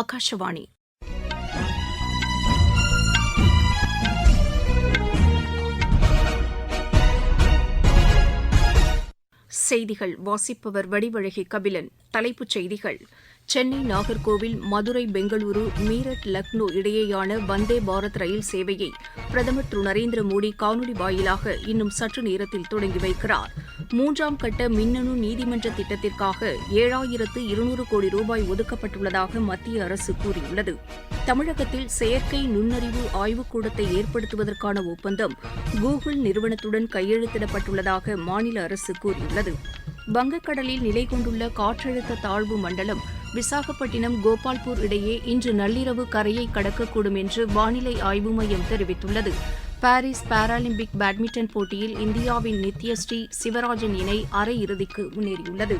ஆகாஷவாணி செய்திகள் வாசிப்பவர் வடிவழகி கபிலன். தலைப்புச் செய்திகள். சென்னை நாகர்கோவில் மதுரை பெங்களூரு மீரட் லக்னோ இடையேயான வந்தே பாரத் ரயில் சேவையை பிரதமர் திரு நரேந்திர மோடி காணொலி வாயிலாக இன்னும் சற்று நேரத்தில் தொடங்கி வைக்கிறார். மூன்றாம் கட்ட மின்னணு நீதிமன்ற திட்டத்திற்காக ஏழாயிரத்து இருநூறு கோடி ரூபாய் ஒதுக்கப்பட்டுள்ளதாக மத்திய அரசு கூறியுள்ளது. தமிழகத்தில் செயற்கை நுண்ணறிவு ஆய்வுக்கூடத்தை ஏற்படுத்துவதற்கான ஒப்பந்தம் கூகுள் நிறுவனத்துடன் கையெழுத்திடப்பட்டுள்ளதாக மாநில அரசு கூறியுள்ளது. வங்கக்கடலில் நிலை கொண்டுள்ள காற்றழுத்த தாழ்வு மண்டலம் விசாகப்பட்டினம் கோபால்பூர் இடையே இன்று நள்ளிரவு கரையை கடக்கக்கூடும் என்று வானிலை ஆய்வு மையம் தெரிவித்துள்ளது. பாரிஸ் பாராலிம்பிக் பேட்மிண்டன் போட்டியில் இந்தியாவின் நித்யஸ்ரீ சிவராஜன் இணை அரையிறுதிக்கு முன்னேறியுள்ளது.